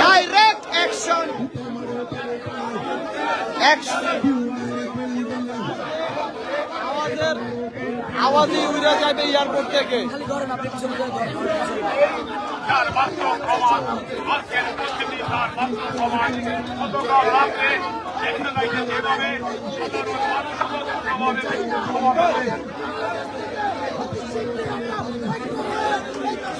Direct action আমাদের আওয়াজই উড়ে যাবে এয়ারপোর্ট থেকে। তার বাস্তব প্রমাণ। আজকের উপস্থিতি তার বাস্তব প্রমাণ। গতকাল রাত্রে দেখতে পাইতে যেভাবে সাধারণ মানুষ সমাবেশ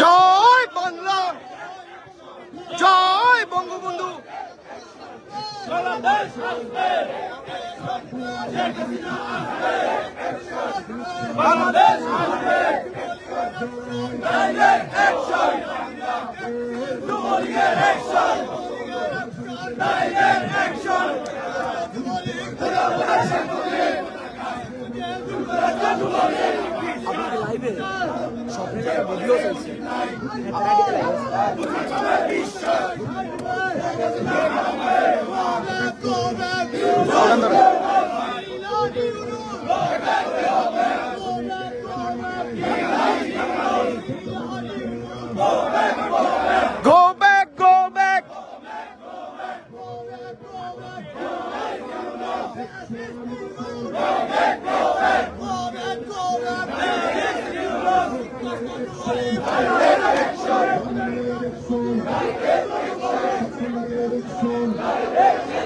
জয় বাংলা জয় বঙ্গবন্ধু লাইভে স্বপ্নের ভিডিও চলছে Go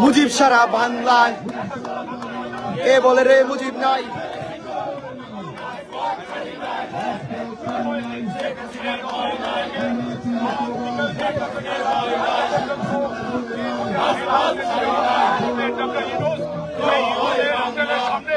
মুজিব সারা বাংলায় কে বলে রে মুজিব নাই ডক্টর ইউনুস এই ঈদের আপনাদের সামনে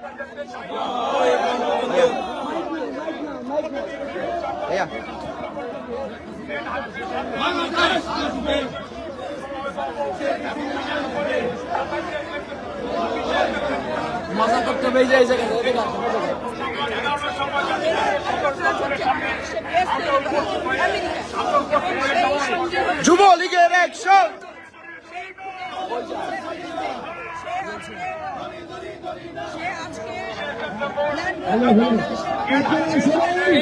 মজা করতে হবে এই যে এই জায়গায় এই জায়গায়।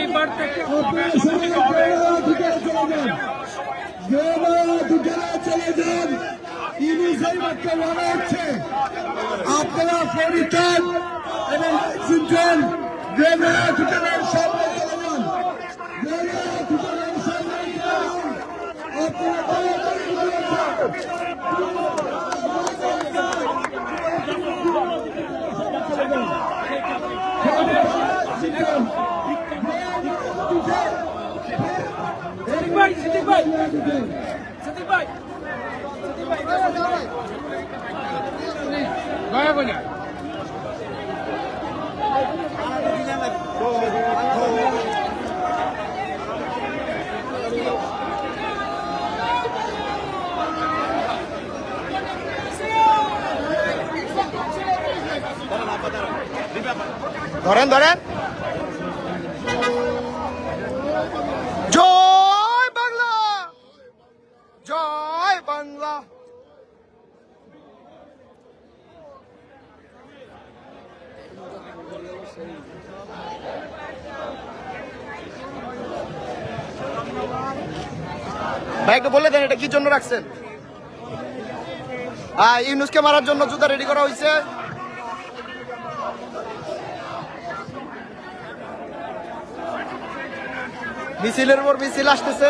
যুবলীগের অ্যাকশন আপনারা পরিত্রাণ এবং শুনছেন গ্রেনার ঠিকানার সামনে চলে যান গ্রেনার ঠিকানার সামনে চলে যান আপনারা ধরেন ধরেন। ভাই, একটু বলে দেন এটা কি জন্য রাখছেন? ইউনুসকে মারার জন্য জুতা রেডি করা হয়েছে মিছিলের উপর মিছিল আসতেছে।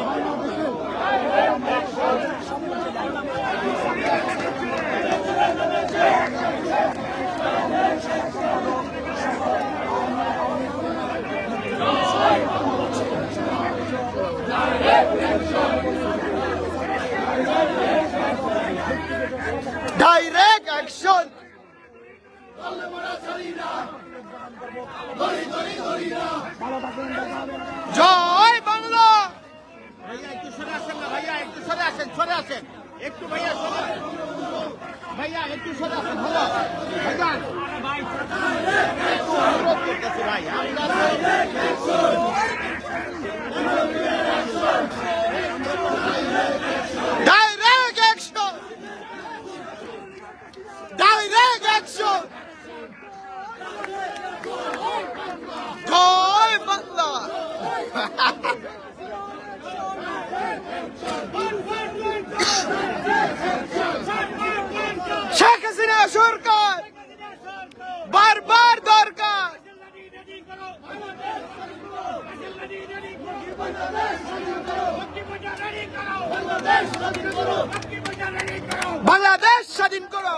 ডাইরেক্ট অ্যাকশন জয় বাংলা। ভাইয়া একটু সরে আসেন না ভাইয়া একটু সরে আসেন সরে আসেন। একটু ভাইয়া সরে ভাইয়া একটু সরে আসেন ভালো। ভাইয়া। ভাই আপনার ডাইরেক্ট অ্যাকশন ডাইরেক্ট অ্যাকশন জয় বাংলা শেখ হাসিনা সরকার বারবার দরকার বাংলাদেশ স্বাধীন করো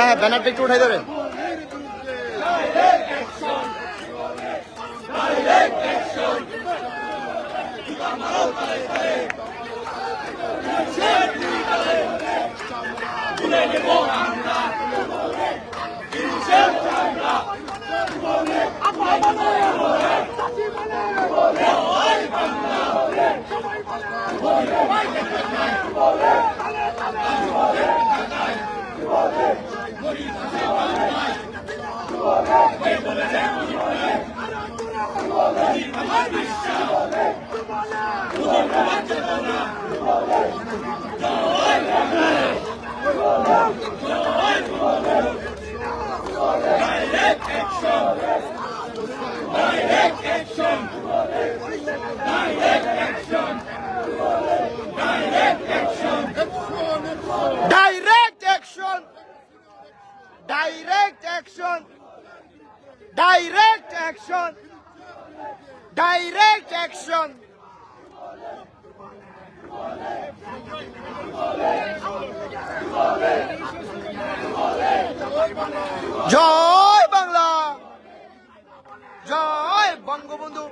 হ্যাঁ ব্যানারটা একটু উঠাই দেবেন ডাইরেক্ট জয় বাংলা। জয় বঙ্গবন্ধু।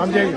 I'm David.